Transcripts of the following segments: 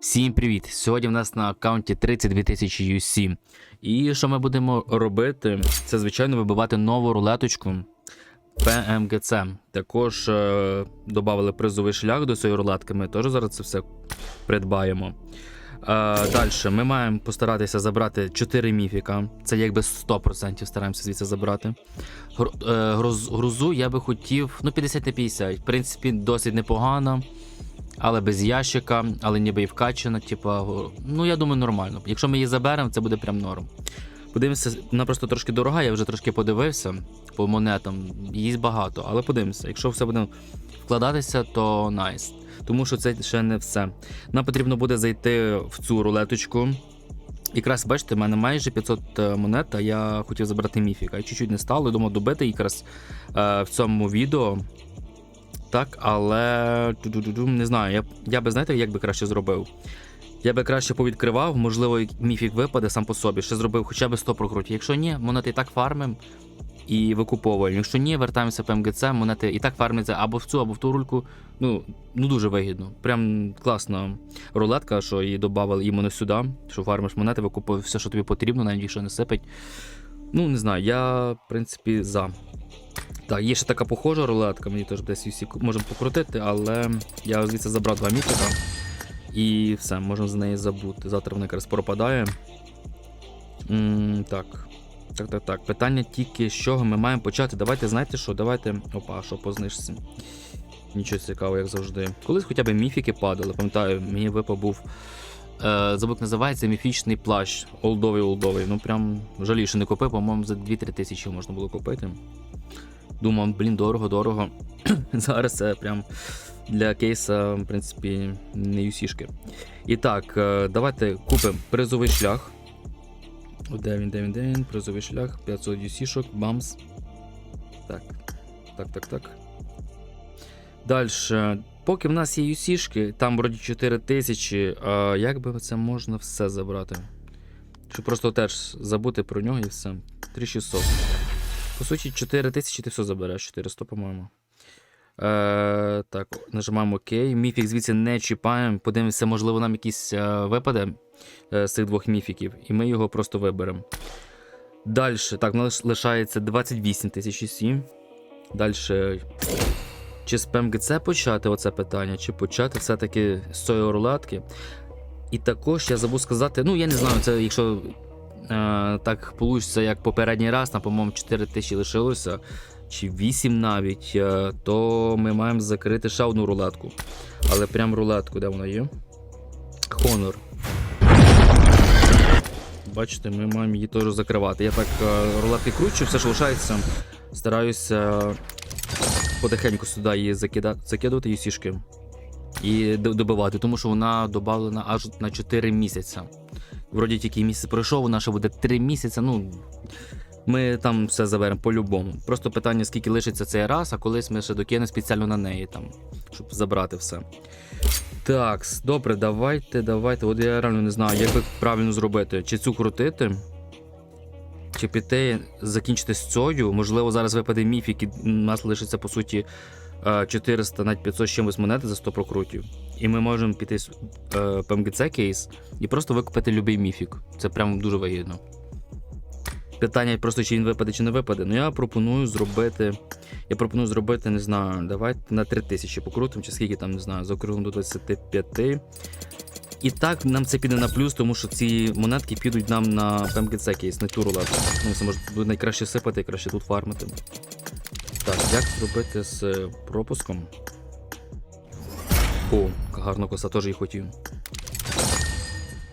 Всім привіт! Сьогодні в нас на аккаунті 32 тисячі UC. І що ми будемо робити? Це, звичайно, вибивати нову рулеточку PMGC. Також е, додали призовий шлях до цієї рулетки. Ми теж зараз це все придбаємо. Е, Далі ми маємо постаратися забрати 4 міфіка. Це якби 100% стараємося звідси забрати. Гру- е, груз- Грузу я би хотів, ну 50 на 50. В принципі, досить непогано. Але без ящика, але ніби і вкачана, типа, ну я думаю, нормально. Якщо ми її заберемо, це буде прям норм. Подивимося, вона просто трошки дорога, я вже трошки подивився по монетам. Її багато, але подивимося. Якщо все буде вкладатися, то найс. Тому що це ще не все. Нам потрібно буде зайти в цю рулеточку. Якраз бачите, в мене майже 500 монет, а я хотів забрати міфіка. Чуть-чуть не стало, думав добити якраз е, в цьому відео. Так, але не знаю, я, я би знаєте, як би краще зробив. Я би краще повідкривав, можливо, міфік випаде сам по собі, ще зробив хоча б 100 прокрутів. Якщо ні, монети і так фармим і викуповуємо. Якщо ні, вертаємося в МГЦ, монети і так фармляться або в цю, або в ту рульку. Ну, ну дуже вигідно. Прям класна рулетка, що її додали іменно сюди, що фармиш монети, викупуєш все, що тобі потрібно, навіть якщо не сипить. Ну, не знаю, я, в принципі, за. Так, є ще така похожа рулетка, мені теж десь усі можемо покрутити, але я звідси забрав два мітика. І все, можна з неї забути. Завтра вона якраз пропадає. м так. Так, так, так. Питання тільки з чого ми маємо почати. Давайте, знаєте що? Давайте. Опа, що по. Нічого цікавого, як завжди. Колись хоча б міфіки падали, пам'ятаю, мені випав був. Е, забув, як називається міфічний плащ. Олдовий олдовий. Ну прям жалію, що не купив, по-моєму, за 2-3 тисячі можна було купити. Думав, блін, дорого, дорого. Зараз це прям для кейса, в принципі, не юсішки. І так, е, давайте купимо призовий шлях. Де він, де він, де він? Призовий шлях, 500 юсішок, бамс. Так. Так, так, так. Далі. Поки в нас є юсішки, там вроді 4 тисячі, як би це можна все забрати? Щоб просто теж забути про нього і все. 3600. По суті, 4 тисячі ти все забереш, 400, по-моєму. Е, так, нажимаємо ОК. Міфік звідси не чіпаємо. Подивимося, можливо, нам якийсь е, випаде е, з цих двох міфіків, і ми його просто виберемо. Далі, так, нас лишається 28 тисяч 7. Далі. Чи з ПМГЦ почати оце питання, чи почати все-таки з цієї рулетки. І також я забув сказати, ну я не знаю, це якщо так вийде, як попередній раз, на, по-моєму, 4 тисячі лишилося, чи 8 навіть, е, то ми маємо закрити ще одну рулетку. Але прям рулетку, де вона є? Honor. Бачите, ми маємо її теж закривати. Я так е, рулетки кручу, все що лишається, стараюся потихеньку сюди її закида... закидувати її сішки і добивати, тому що вона додавлена аж на 4 місяці. Вроді тільки місяць пройшов, вона ще буде 3 місяці. Ну ми там все заберемо по-любому. Просто питання, скільки лишиться цей раз, а колись ми ще докинемо спеціально на неї, там, щоб забрати все. Так, добре, давайте, давайте. От я реально не знаю, як би правильно зробити. Чи цю крутити, чи піти, закінчити з цією. Можливо, зараз випаде міфік, і у нас лишиться по суті 400, навіть 500 з чимось монети за 100 прокрутів. І ми можемо піти з е, ПМГЦ кейс і просто викупити будь-який міфік. Це прям дуже вигідно. Питання просто, чи він випаде, чи не випаде. Ну я пропоную зробити. Я пропоную зробити, не знаю, давайте на 3000 покрутимо, чи скільки там, не знаю, заокруглимо до 25. І так нам це піде на плюс, тому що ці монетки підуть нам на ПМГЦ кейс, на цю рулетку. Ну, це може найкраще сипати і краще тут фармити. Так, як зробити з е, пропуском? О, гарна коса, теж її хотів.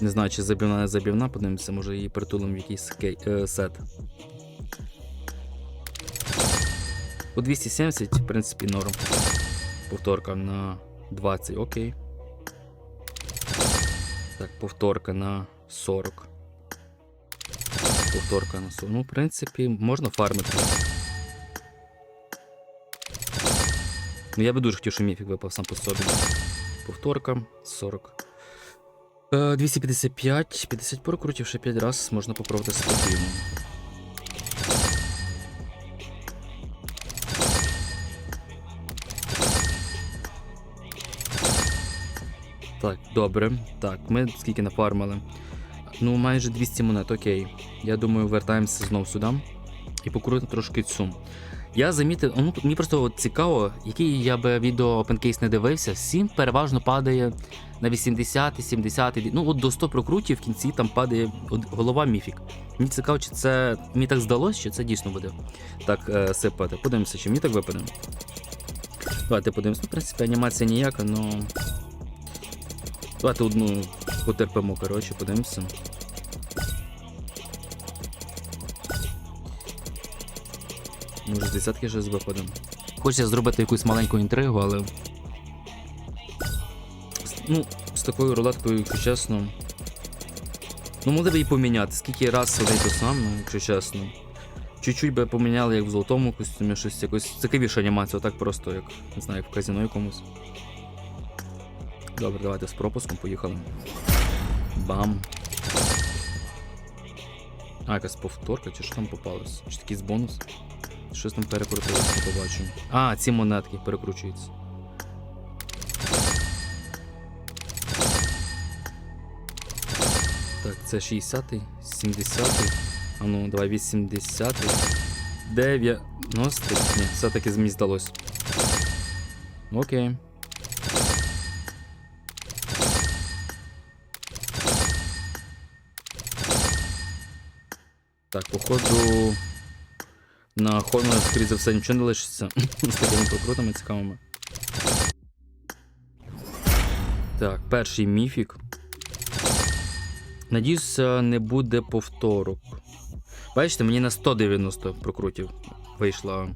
Не знаю, чи забівна, не забівна, подивимося, може її притулимо в якийсь кей, е, сет. По 270, в принципі, норм. Повторка на 20, окей. Так, повторка на 40. Повторка на 40. Ну, в принципі, можна фармити. Ну, я би дуже хотів, щоб міфік випав сам по собі. Повторка 40. Е, 255, 50 прокрутів ще 5 раз можна попробувати спокійно. Так, добре. Так, ми скільки нафармили? Ну, майже 200 монет, окей. Я думаю, вертаємося знов сюди і покрутимо трошки цю. Я замітив, ну мені просто от цікаво, який я би відео OpenCase не дивився, всім переважно падає на 80, 70, ну от до 100 прокрутів в кінці там падає голова міфік. Мені цікаво, чи це мені так здалося, чи це дійсно буде так е, сипати. Подивимося, чи мені так випаде. Давайте подивимося. Ну, в принципі, анімація ніяка, ну. Давайте одну потерпимо, коротше, подивимося. Може, з десятки щось випаде. Хочеться зробити якусь маленьку інтригу, але. Ну, з такою рулеткою, якщо чесно. Ну, могли б її поміняти. Скільки раз один то сам, ну, якщо чесно. Чуть-чуть би поміняли, як в золотому костюмі, щось якось цікавіша анімація, отак просто, як не знаю, як в казіно якомусь. Добре, давайте з пропуском поїхали. Бам. А, якась повторка, чи що там попалось? Чи якийсь бонус? Щось там перекрутилось, не побачу. А, ці монетки перекручуються. Так, це 60-й, 70-й. А ну, давай 80-й. 90-й. Ні, все-таки змі здалось. Окей. Так, походу. На Honor, скоріше за все, нічого не лишиться. З такими прокрутами цікавими. Так, перший міфік. Надіюся, не буде повторок. Бачите, мені на 190 прокрутів вийшла е,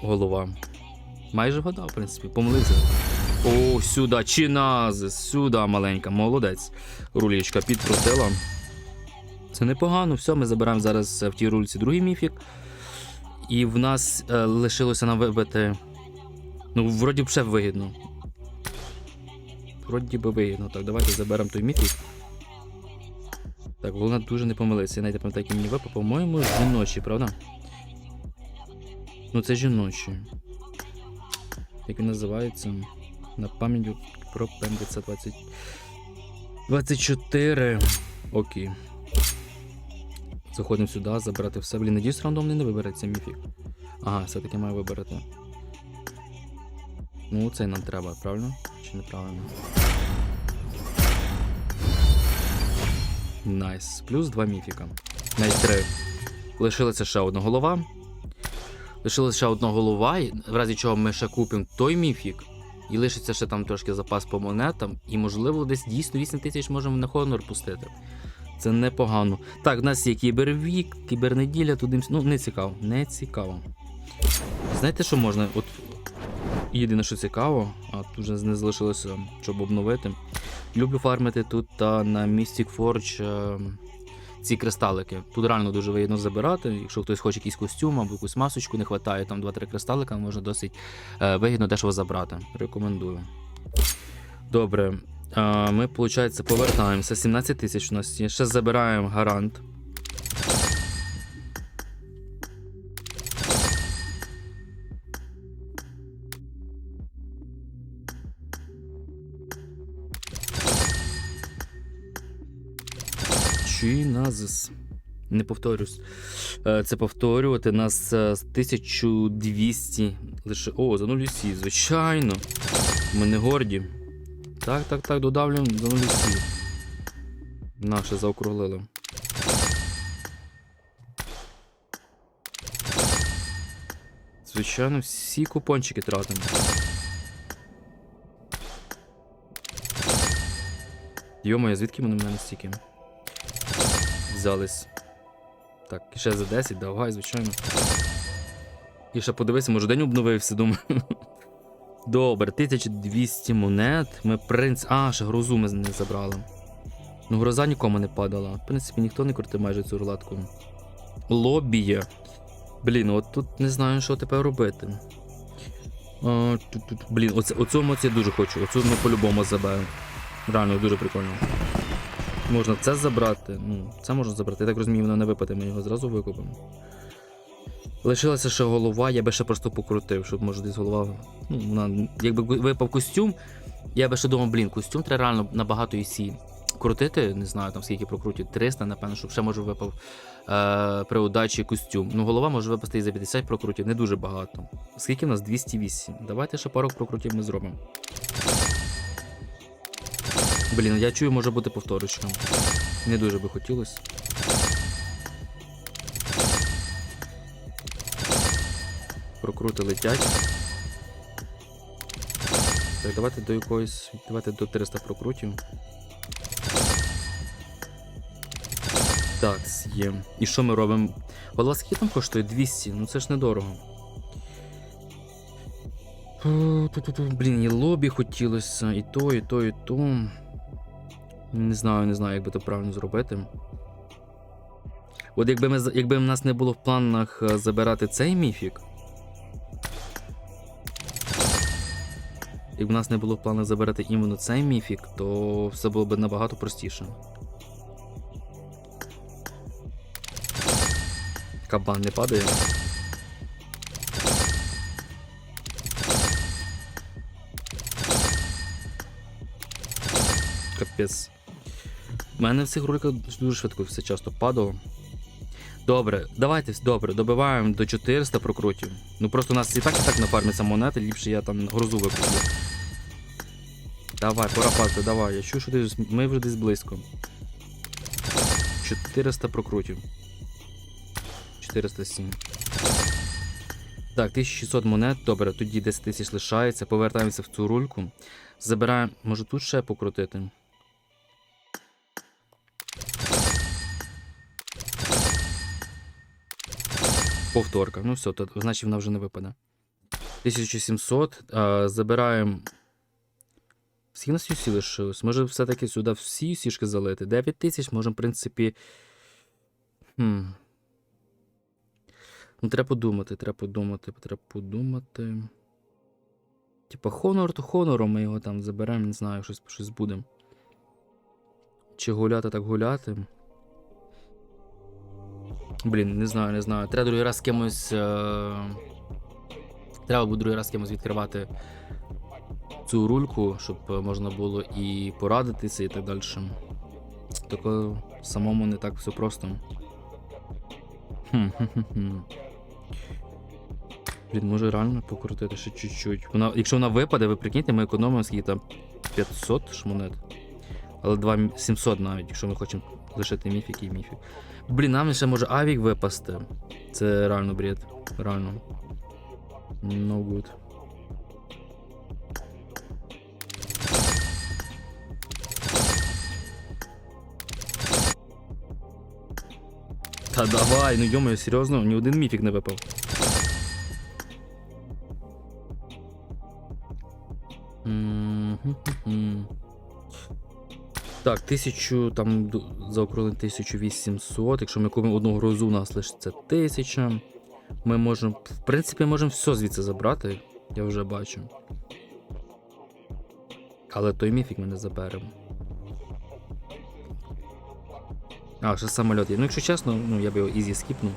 голова. Майже вгадав, в принципі, помилився. О, сюди, чиназис, сюди маленька, молодець. Рулічка підкрутила. Це непогано, все, ми забираємо зараз е, в тій рульці другий міфік. І в нас е, лишилося нам вибити. Ну, вроді б ще вигідно. Вроді би вигідно. Так, давайте заберемо той міфік. Так, головне дуже не помилився. Я навіть пам'ятаю, мені випав. По-моєму, жіночі, правда? Ну це жіночі. Як він називається? На пам'ять про ПМДЦ 20... 24. Окей. Заходимо сюди, забрати все. Блін, надіюсь, рандомний не вибереться міфік. Ага, все-таки маю вибрати. Ну, цей нам треба, правильно? Чи неправильно? Найс. Плюс два міфіка. Навіть три. Лишилася ще одна голова. Лишилася ще одна голова, в разі чого ми ще купимо той міфік. І лишиться ще там трошки запас по монетам. І, можливо, десь дійсно 8 тисяч можемо на Honor пустити. Це непогано. Так, в нас є кібервік, кібернеділя, туди. Ну, не цікаво. Не цікаво. Знаєте, що можна? От єдине, що цікаво, а тут вже не залишилося, щоб обновити. Люблю фармити тут та на Mystic Forge е, ці кристалики. Тут реально дуже вигідно забирати. Якщо хтось хоче якийсь костюм або якусь масочку, не вистачає там 2-3 кристалика, можна досить е, вигідно дешево забрати. Рекомендую. Добре. Ми, виходить, повертаємося. 17 тисяч у нас є. Ще забираємо гарант. Чиназис. Не повторюсь. Е, Це повторювати нас е, з 1200 лише. О, за 0 усі, звичайно. Ми не горді. Так, так, так, додавлюємо за 0 усі. Наше заокруглили. Звичайно, всі купончики тратимо. Йомо, звідки вони в мене стільки? Взялись. Так, ще за 10, давай, звичайно. І ще подивися, може день обновився, думаю. Добре, 1200 монет. Ми принц. А, ще грозу ми не забрали. Ну, гроза нікому не падала. В принципі, ніхто не крутив майже цю рулетку. Лобі. Блін, от тут не знаю, що тепер робити. А, тут, тут. Блін, оце, оцю емоцію я дуже хочу. Оцю ми по-любому заберемо. Реально, дуже прикольно. Можна це забрати. Ну, це можна забрати. Я так розумію, воно не випаде, ми його зразу викупимо. Лишилася ще голова, я би ще просто покрутив, щоб може десь голова. Ну, вона, якби випав костюм, Я би ще думав, блін, костюм треба реально набагато ісі. Крутити, не знаю там скільки прокрутів, 300, напевно, щоб ще може випав е, при удачі костюм. Ну, голова може випасти і за 50 прокрутів, не дуже багато. Скільки в нас 208. Давайте ще пару прокрутів ми зробимо. Блін, я чую, може бути повторочка. Не дуже би хотілося. Прокрути летять. Так, давайте до якоїсь. Давайте до 300 прокрутів. Так, є. І що ми робимо? Голова скільки там коштує 200, ну це ж недорого. Блін, і лобі хотілося, і то, і то, і то. Не знаю, не знаю, як би це правильно зробити. От якби, ми, якби в нас не було в планах е, забирати цей міфік. Якби в нас не було в планах забирати іменно цей міфік, то все було б набагато простіше. Кабан не падає. Капець. У мене в цих роликах дуже швидко все часто падало. Добре, давайте добре, добиваємо до 400 прокрутів. Ну просто у нас і так і так нафармиться монети, ліпше я там грозу викуплю. Давай, пора падати, давай. Я чую, що ти ми вже десь близько. 400 прокрутів. 407. Так, 1600 монет. Добре, тоді 10 тисяч лишається. Повертаємося в цю рульку. Забираємо. Може тут ще покрутити? Повторка. Ну все, то, значить вона вже не випаде. 1700. А, забираємо. Скільки нас юсі лишилось? Може все-таки сюди всі юсішки залити? 9 тисяч, можемо, в принципі. Хм. Ну, треба подумати, треба подумати, треба подумати. Типа, хонор то хонором ми його там заберемо, не знаю, щось, щось буде. Чи гуляти так гуляти. Блін, не знаю, не знаю. Треба другий раз кимось. Е... Треба буде другий раз кимось відкривати цю рульку, щоб можна було і порадитися, і так далі. Тако самому не так все просто. Хм-хм-хм. Блін, може реально покрутити ще чуть-чуть. Вона, якщо вона випаде, ви прикиньте, ми економимо скільки там 500 ж монет. Але 2 700 навіть, якщо ми хочемо лишити міфік і міфік. Блін, нам ще може авік випасти. Це реально бред. Реально. No good. Та давай, ну йомаю, серйозно, ні один міфік не випав. Так, тисячу, там ду- 1800. Якщо ми купимо одну грозу, у нас лишиться 1000. Ми можемо, в принципі, можемо все звідси забрати, я вже бачу. Але той міфік ми не заберемо. А, ще самоліт є. Ну, якщо чесно, ну я б його ізі скіпнув.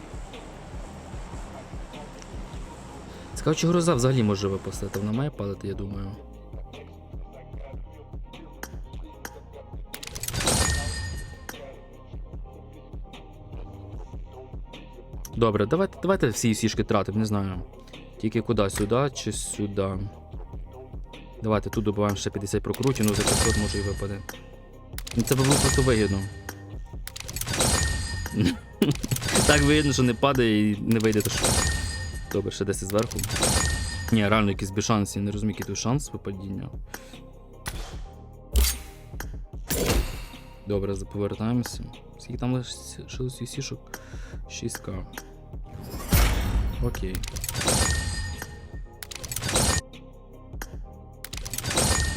Цікаво, чи гроза взагалі може випустити. Вона має падати, я думаю. Добре, давайте, давайте всі сішки тратимо, не знаю. Тільки куди? Сюди чи сюди? Давайте тут добиваємо ще 50 прокрутів, ну за 500 може і випаде. Ну це було просто вигідно. так вигідно, що не падає і не вийде що. Добре, ще 10 зверху. Ні, реально якийсь би шанс, я не розумію, який тут шанс випадіння. Добре, повертаємося. Скільки там лишилось сішок? 6к. Окей.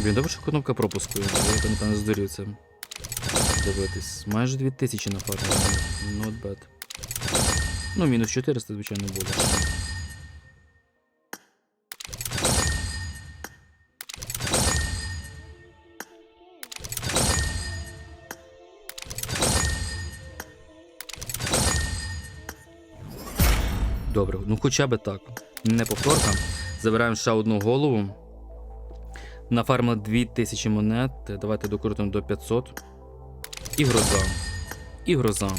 Блін, добре, що кнопка пропуску. Я там напевно здурів це. Дивитись. Майже 2000 на фармі. Not bad. Ну, мінус 400, звичайно, буде. Добре, ну хоча б так. Не повторка. Забираємо ще одну голову. Нафармили 2000 монет. Давайте докрутимо до 500. І гроза. І гроза.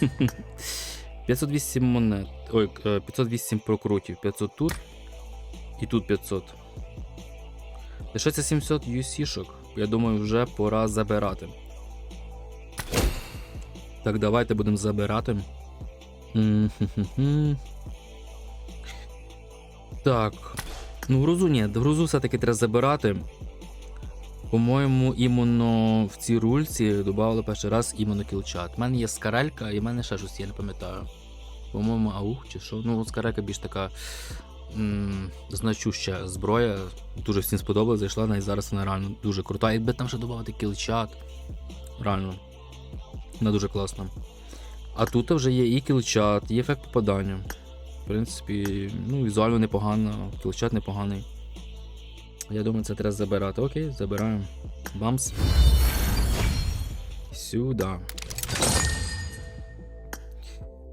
508 монет. Ой, е, 508 прокрутів. 500 тут. І тут 500. Лишається 700 UC-шок. Я думаю, вже пора забирати. Так, давайте будемо забирати. Так. Ну, грузу ні, грузу все-таки треба забирати. По-моєму, іменно в цій рульці додали перший раз іменно кілчат. У мене є скарелька і в мене ще щось, я не пам'ятаю. По-моєму, аух чи що. Ну, скарелька більш така м- значуща зброя. Дуже всім сподобалась, зайшла, навіть зараз вона реально дуже крута. Якби там ще додати кілчат. Реально. Вона дуже класна. А тут вже є і кілчат, і ефект попадання. В принципі, ну, візуально непогано, кілчат непоганий. Я думаю, це треба забирати. Окей, забираємо. Бамс. Сюди.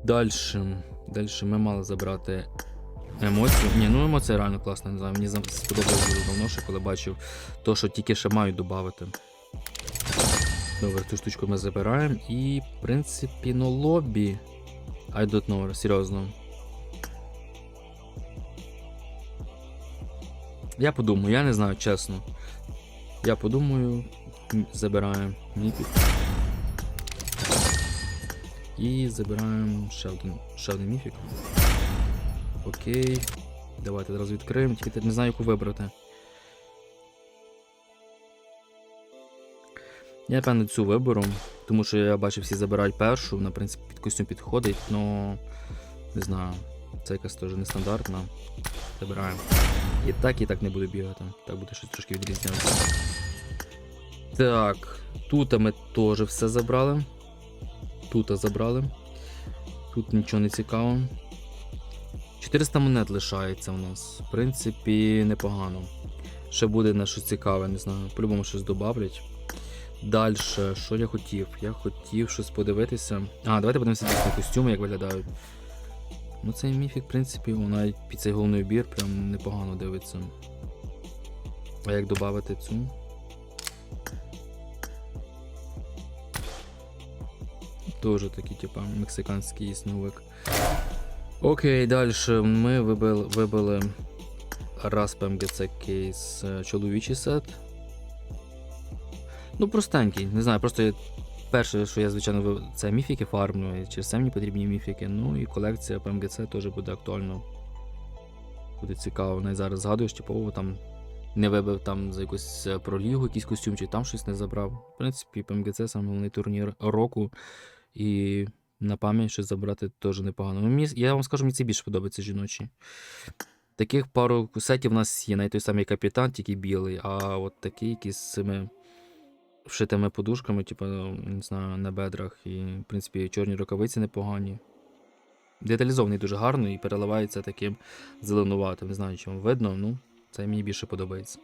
Дальше. Дальше ми мали забрати емоцію. Ні, ну емоція реально класна, не знаю. Мені дуже давно, ще коли бачив то, що тільки ще мають додати. Добре, цю штучку ми забираємо. І, в принципі, ну лобі. I don't know, серйозно. Я подумаю, я не знаю, чесно. Я подумаю, забираємо. І забираємо ще один, ще один міфік. Окей. Давайте одразу відкриємо, тільки не знаю, яку вибрати. Я напевно цю виберу, тому що я бачив, всі забирають першу, вона, в принципі, під костюм підходить, но не знаю, це якась теж нестандартна. Забираємо. І так, і так не буду бігати. Так буде щось трошки відрізнятися. Так, тут ми теж все забрали. Тут забрали. Тут нічого не цікаво. 400 монет лишається у нас. В принципі, непогано. Ще буде на щось цікаве, не знаю. По-любому щось добавлять. Далі, що я хотів? Я хотів щось подивитися. А, давайте подивимося дійсно костюми, як виглядають. Ну, цей міфік, в принципі, навіть під цей головний убір прям непогано дивиться. А як додати цю? Тоже такий, типа, мексиканський сновик. Окей, далі ми вибили, вибили раз ПМГЦ кейс чоловічий сет. Ну, простенький, не знаю, просто перше, що я, звичайно, ви- це міфіки фармлю, і через це мені потрібні міфіки. Ну і колекція ПМГЦ теж буде актуально. Буде цікаво. Навіть зараз згадуєш, типово там не вибив там за якусь е, пролігу, якийсь костюм, чи там щось не забрав. В принципі, ПМГЦ саме головний турнір року. І на пам'ять щось забрати теж непогано. Ну, мені, я вам скажу, мені це більше подобається жіночі. Таких пару сетів у нас є, навіть той самий капітан, тільки білий, а от такий якийсь з цими вшитими подушками, типу, не знаю, на бедрах. І, в принципі, чорні рукавиці непогані. Деталізований дуже гарно і переливається таким зеленуватим. Не знаю, чи вам видно, ну, це мені більше подобається.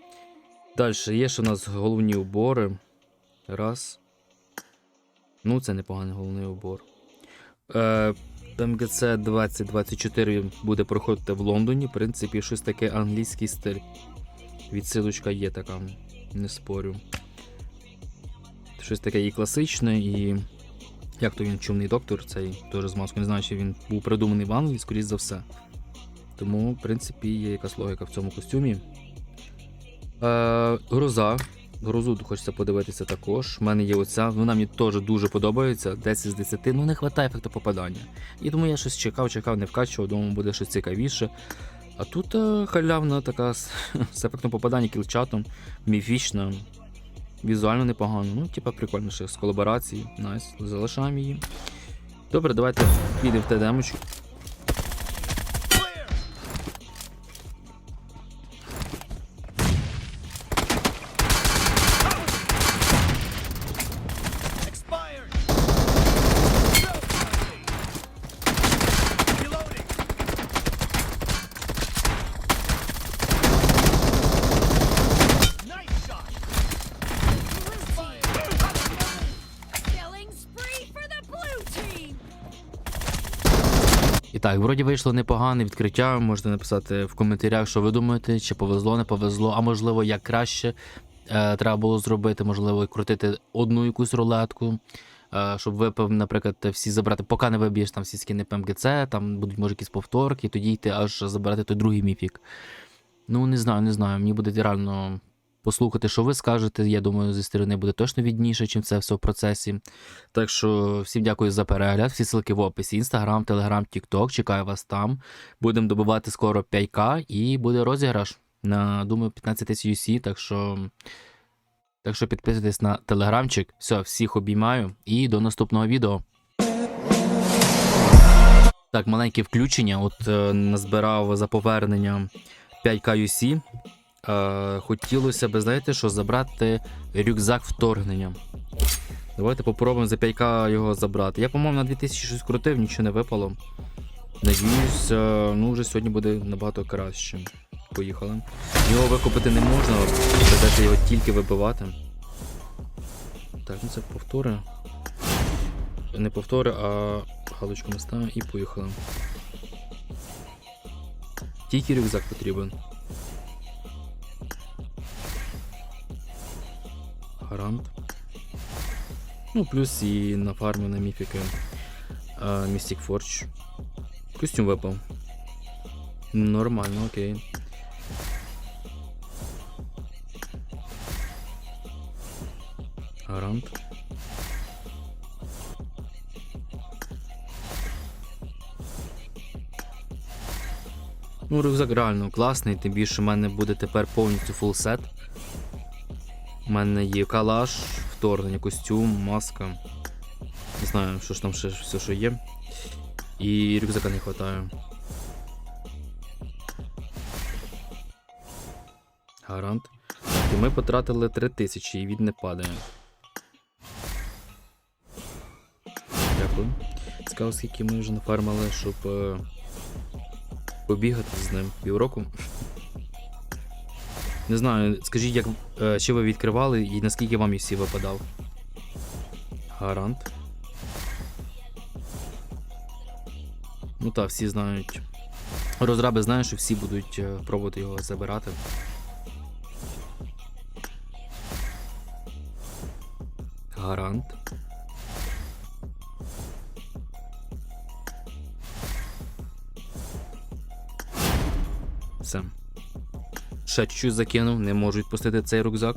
Далі є ще у нас головні убори. Раз. Ну, це непоганий головний убор. Е, МГЦ 2024 буде проходити в Лондоні. В принципі, щось таке англійський стиль. Відсилочка є така, не спорю. Щось таке і класичне, і. Як то він чумний доктор, цей теж з маскою. Не знаю, чи він був придуманий в Англії, скоріш за все. Тому, в принципі, є якась логіка в цьому костюмі. Е, гроза. Грозу хочеться подивитися також. У мене є оця. Вона мені теж дуже подобається. 10 з 10. Ну не вистачає ефекту попадання. І тому я щось чекав, чекав, не вкачував, думаю, буде щось цікавіше. А тут е, халявна така з, з ефектом попадання кілчатом, міфічна. Візуально непогано. Ну, типа прикольно ще з колаборації. Найс. Залишаємо її. Добре, давайте підемо в те Так, вроді вийшло непогане відкриття. Можете написати в коментарях, що ви думаєте, чи повезло, не повезло, а можливо, як краще е, треба було зробити, можливо, крутити одну якусь рулетку. е, Щоб випив, наприклад, всі забрати, поки не виб'єш там всі скини ПМГЦ, там будуть може якісь повторки, тоді йти аж забирати той другий міфік. Ну, не знаю, не знаю. Мені буде реально послухати, що ви скажете. Я думаю, зі сторони буде точно відніше, чим це все в процесі. Так що всім дякую за перегляд. Всі ссылки в описі: Інстаграм, Телеграм, Тікток. Чекаю вас там. Будемо добивати скоро 5К і буде розіграш на, думаю, 15 тисяч UC. Так що. Так що підписуйтесь на телеграмчик. Все, всіх обіймаю і до наступного відео. Так, маленьке включення. От е, назбирав за повернення 5К UC. Е, хотілося б, знаєте, що забрати рюкзак вторгнення. Давайте попробуємо за 5К його забрати. Я, по-моєму, на 2000 щось крутив, нічого не випало. Надіюсь, е, ну вже сьогодні буде набагато краще. Поїхали. Його викупити не можна, придеться його тільки вибивати. Так, ну це повтори. Не повтори, а галочку ми ставимо і поїхали. Тільки рюкзак потрібен. Гарант. Ну, плюс і на фармі на міфіки. Містік Форч. Костюм випав. Нормально, окей. Гарант. Ну, рюкзак реально класний, тим більше в мене буде тепер повністю фул сет. У мене є калаш, вторгнення, костюм, маска. Не знаю, що ж там ще все, що є. І рюкзака не вистачає. Гарант. І ми потратили 3000 і він не падає. Дякую. Цікаво, скільки ми вже нафармили, щоб е, побігати з ним півроку. Не знаю, скажіть, як, е, чи ви відкривали і наскільки вам UC випадав? Гарант. Ну так, всі знають. Розраби знають, що всі будуть е, пробувати його забирати. Гарант. Ще чуть закинув, не можу відпустити цей рюкзак.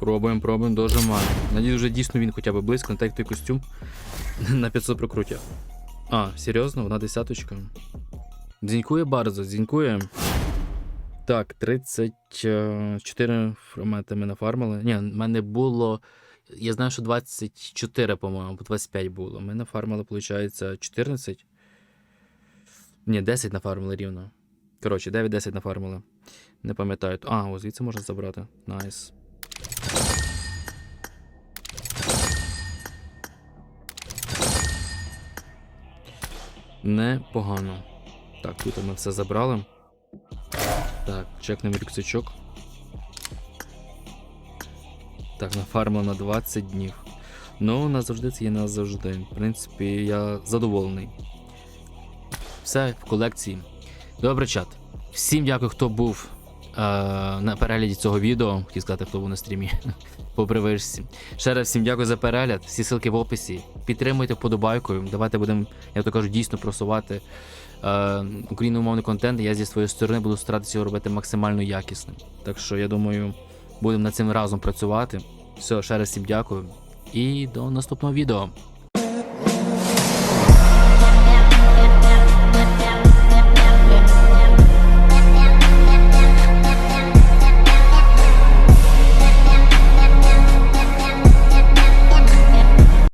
Пробуємо, пробуємо, дожимаємо. Надіюсь, вже дійсно він хоча б близько, не так як той костюм на 500 прокрутя. А, серйозно, вона десяточка. Дзінькує bardzo, дзінькує. Так, 34 фромети ми нафармили. Ні, в мене було. Я знаю, що 24, по-моєму, або 25 було. Ми нафармили, виходить, 14. Ні, 10 нафармили рівно. Коротше, 9-10 нафармили. Не пам'ятаю. А, ось звідси можна забрати. Найс. Непогано. Так, тут ми все забрали. Так, чекнемо рюкзачок. Так, нафармили на 20 днів. Ну, назавжди це є назавжди. В принципі, я задоволений. Все в колекції. Добре, чат. Всім дякую, хто був на перегляді цього відео. Хотів сказати, хто був на стрімі по привичці. Ще раз всім дякую за перегляд. Всі ссылки в описі. Підтримуйте вподобайкою. Давайте будемо, я то кажу, дійсно просувати е, україномовний контент. Я зі своєї сторони буду старатися його робити максимально якісним. Так що я думаю, будемо над цим разом працювати. Все, ще раз всім дякую. І до наступного відео.